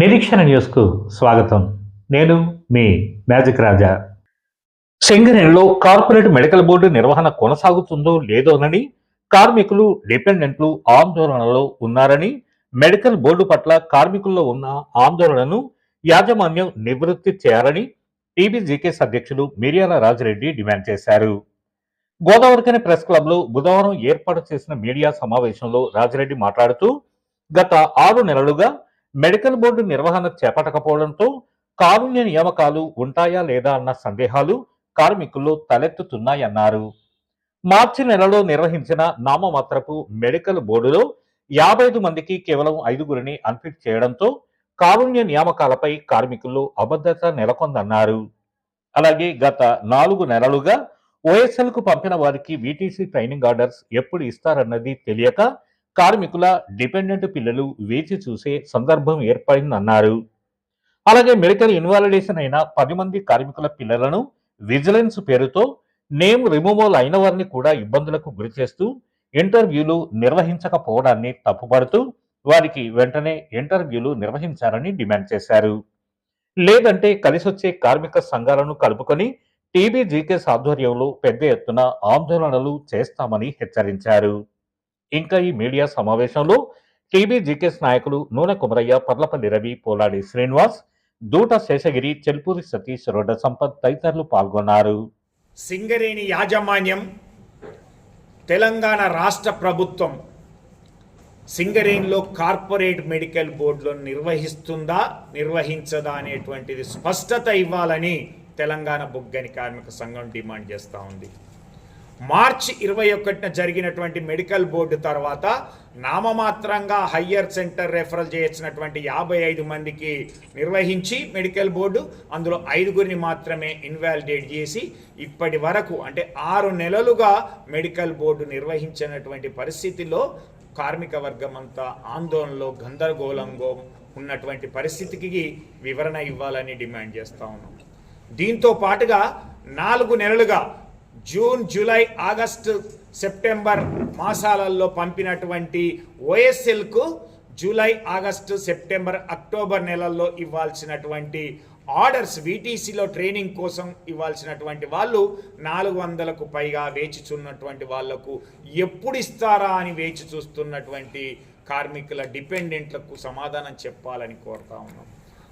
నిరీక్షణ న్యూస్కు స్వాగతం. నేను మీ మ్యాజిక్ రాజా. సెంగరేణిలో కార్పొరేట్ మెడికల్ బోర్డు నిర్వహణ కొనసాగుతుందో లేదోనని కార్మికులు డిపెండెంట్లు ఆందోళనలో ఉన్నారని మెడికల్ బోర్డు పట్ల కార్మికుల్లో ఉన్న ఆందోళనను యాజమాన్యం నివృత్తి చేయాలని టీబీజీకేస్ అధ్యక్షులు మిర్యాల రాజరెడ్డి డిమాండ్ చేశారు. గోదావరికని ప్రెస్ క్లబ్లో బుధవారం ఏర్పాటు చేసిన మీడియా సమావేశంలో రాజరెడ్డి మాట్లాడుతూ గత ఆరు నెలలుగా మెడికల్ బోర్డు నిర్వహణ చేపట్టకపోవడంతో కారుణ్య నియామకాలు ఉంటాయా లేదా అన్న సందేహాలు కార్మికుల్లో తలెత్తుతున్నాయన్నారు. మార్చి నెలలో నిర్వహించిన నామమాత్రపు మెడికల్ బోర్డులో యాభై ఐదు మందికి కేవలం ఐదుగురిని అన్ఫిట్ చేయడంతో కారుణ్య నియామకాలపై కార్మికుల్లో అభద్రత నెలకొందన్నారు. అలాగే గత నాలుగు నెలలుగా ఓఎస్ఎల్కు పంపిన వారికి వీటీసీ ట్రైనింగ్ ఆర్డర్స్ ఎప్పుడు ఇస్తారన్నది తెలియక కార్మికుల డిపెండెంట్ పిల్లలు వేచి చూసే సందర్భం ఏర్పడిందన్నారు అలాగే మెడికల్ ఇన్వాలిడేషన్ అయిన పది మంది కార్మికుల పిల్లలను విజిలెన్స్ పేరుతో నేమ్ రిమూవల్ అయిన వారిని కూడా ఇబ్బందులకు గురి చేస్తూ ఇంటర్వ్యూలు నిర్వహించకపోవడాన్ని తప్పుపడుతూ వారికి వెంటనే ఇంటర్వ్యూలు నిర్వహించాలని డిమాండ్ చేశారు. లేదంటే కలిసొచ్చే కార్మిక సంఘాలను కలుపుకొని టీబీజీకేస్ ఆధ్వర్యంలో పెద్ద ఎత్తున ఆందోళనలు చేస్తామని హెచ్చరించారు. ఇంకా ఈ మీడియా సమావేశంలో టీబీజీకేఎస్ నాయకులు నూనె కుమరయ్య పర్లపల్లి రవి పోలాడి శ్రీనివాస్ దూట శేషగిరి చెల్పూరి సతీష్ రొడ్డ సంపత్ తదితరులు పాల్గొన్నారు. సింగరేణి యాజమాన్యం తెలంగాణ రాష్ట్ర ప్రభుత్వం సింగరేణిలో కార్పొరేట్ మెడికల్ బోర్డులో నిర్వహిస్తుందా నిర్వహించదా అనేటువంటిది స్పష్టత ఇవ్వాలని తెలంగాణ బొగ్గని కార్మిక సంఘం డిమాండ్ చేస్తూ ఉంది. మార్చి ఇరవై ఒకటిన జరిగినటువంటి మెడికల్ బోర్డు తర్వాత నామమాత్రంగా హయ్యర్ సెంటర్ రెఫరల్ చేసినటువంటి యాభై ఐదు మందికి నిర్వహించి మెడికల్ బోర్డు అందులో ఐదుగురిని మాత్రమే ఇన్వాలిడేట్ చేసి ఇప్పటి వరకు అంటే ఆరు నెలలుగా మెడికల్ బోర్డు నిర్వహించినటువంటి పరిస్థితిలో కార్మిక వర్గం అంతా ఆందోళనలో గందరగోళంగా ఉన్నటువంటి పరిస్థితికి వివరణ ఇవ్వాలని డిమాండ్ చేస్తా ఉన్నాం. దీంతో పాటుగా నాలుగు నెలలుగా జూన్ జూలై ఆగస్టు సెప్టెంబర్ మాసాలలో పంపినటువంటి ఓఎస్ఎల్కు జూలై ఆగస్టు సెప్టెంబర్ అక్టోబర్ నెలల్లో ఇవ్వాల్సినటువంటి ఆర్డర్స్ వీటీసీలో ట్రైనింగ్ కోసం ఇవ్వాల్సినటువంటి వాళ్ళు నాలుగు వందలకు పైగా వేచి చూన్నటువంటి వాళ్ళకు ఎప్పుడు ఇస్తారా అని వేచి చూస్తున్నటువంటి కార్మికుల డిపెండెంట్లకు సమాధానం చెప్పాలని కోరుతా ఉన్నాం.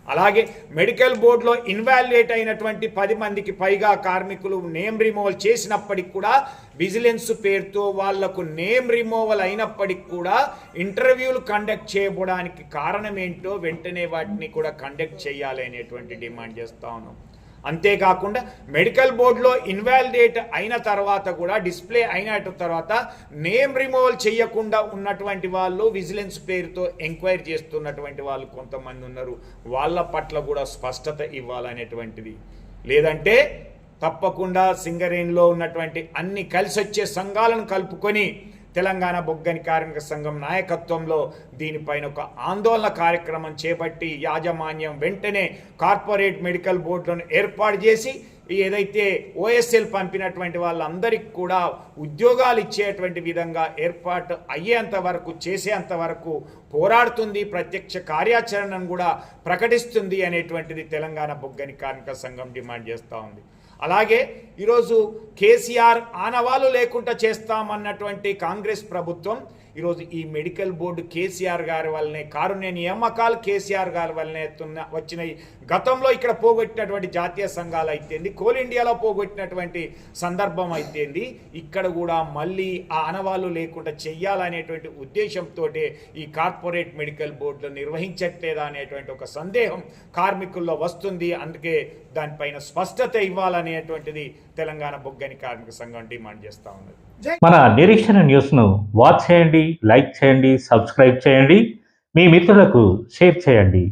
అలాగే మెడికల్ బోర్డులో ఇన్వాల్యుయేట్ అయినటువంటి పది మందికి పైగా కార్మికులు నేమ్ రిమూవల్ చేసినప్పటికి కూడా విజిలెన్స్ పేరుతో వాళ్ళకు నేమ్ రిమూవల్ అయినప్పటికి కూడా ఇంటర్వ్యూలు కండక్ట్ చేయబడడానికి కారణం ఏంటో వెంటనే వాటిని కూడా కండక్ట్ చేయాలి అనేటువంటి డిమాండ్ చేస్తా ఉన్నాం. అంతేకాకుండా మెడికల్ బోర్డులో ఇన్వాలిడేట్ అయిన తర్వాత కూడా డిస్ప్లే అయిన తర్వాత నేమ్ రిమూవల్ చేయకుండా ఉన్నటువంటి వాళ్ళు విజిలెన్స్ పేరుతో ఎంక్వైరీ చేస్తున్నటువంటి వాళ్ళు కొంతమంది ఉన్నారు. వాళ్ళ పట్ల కూడా స్పష్టత ఇవ్వాలనేటువంటిది. లేదంటే తప్పకుండా సింగరేణిలో ఉన్నటువంటి అన్ని కలిసి వచ్చే సంఘాలను కలుపుకొని తెలంగాణ బొగ్గని కార్మిక సంఘం నాయకత్వంలో దీనిపైన ఒక ఆందోళన కార్యక్రమం చేపట్టి యాజమాన్యం వెంటనే కార్పొరేట్ మెడికల్ బోర్డులను ఏర్పాటు చేసి ఏదైతే ఓఎస్ఎల్ పంపినటువంటి వాళ్ళందరికీ కూడా ఉద్యోగాలు ఇచ్చేటువంటి విధంగా ఏర్పాటు అయ్యేంత వరకు చేసేంత వరకు పోరాడుతుంది. ప్రత్యక్ష కార్యాచరణను కూడా ప్రకటిస్తుంది అనేటువంటిది తెలంగాణ బొగ్గని కార్మిక సంఘం డిమాండ్ చేస్తూ ఉంది. అలాగే ఈరోజు కేసీఆర్ ఆనవాలు లేకుండా చేస్తామన్నటువంటి కాంగ్రెస్ ప్రభుత్వం ఈరోజు ఈ మెడికల్ బోర్డు కేసీఆర్ గారి వల్లనే కారుణ్య నియామకాలు కేసీఆర్ గారి వల్లనే వచ్చినాయి. గతంలో ఇక్కడ పోగొట్టినటువంటి జాతీయ సంఘాలు అయితేంది కోల్ ఇండియాలో పోగొట్టినటువంటి సందర్భం అయితేంది ఇక్కడ కూడా మళ్ళీ ఆ అనవాళ్ళు లేకుండా చెయ్యాలనేటువంటి ఉద్దేశంతో ఈ కార్పొరేట్ మెడికల్ బోర్డులో నిర్వహించట్లేదా అనేటువంటి ఒక సందేహం కార్మికుల్లో వస్తుంది. అందుకే దానిపైన స్పష్టత ఇవ్వాలని అనేటువంటిది తెలంగాణ బొగ్గని కార్మిక సంఘం డిమాండ్ చేస్తూ ఉన్నది. మన నిరీక్షణ న్యూస్ను వాచ్ చేయండి లైక్ చేయండి సబ్స్క్రైబ్ చేయండి. మీ మిత్రులకు షేర్ చేయండి.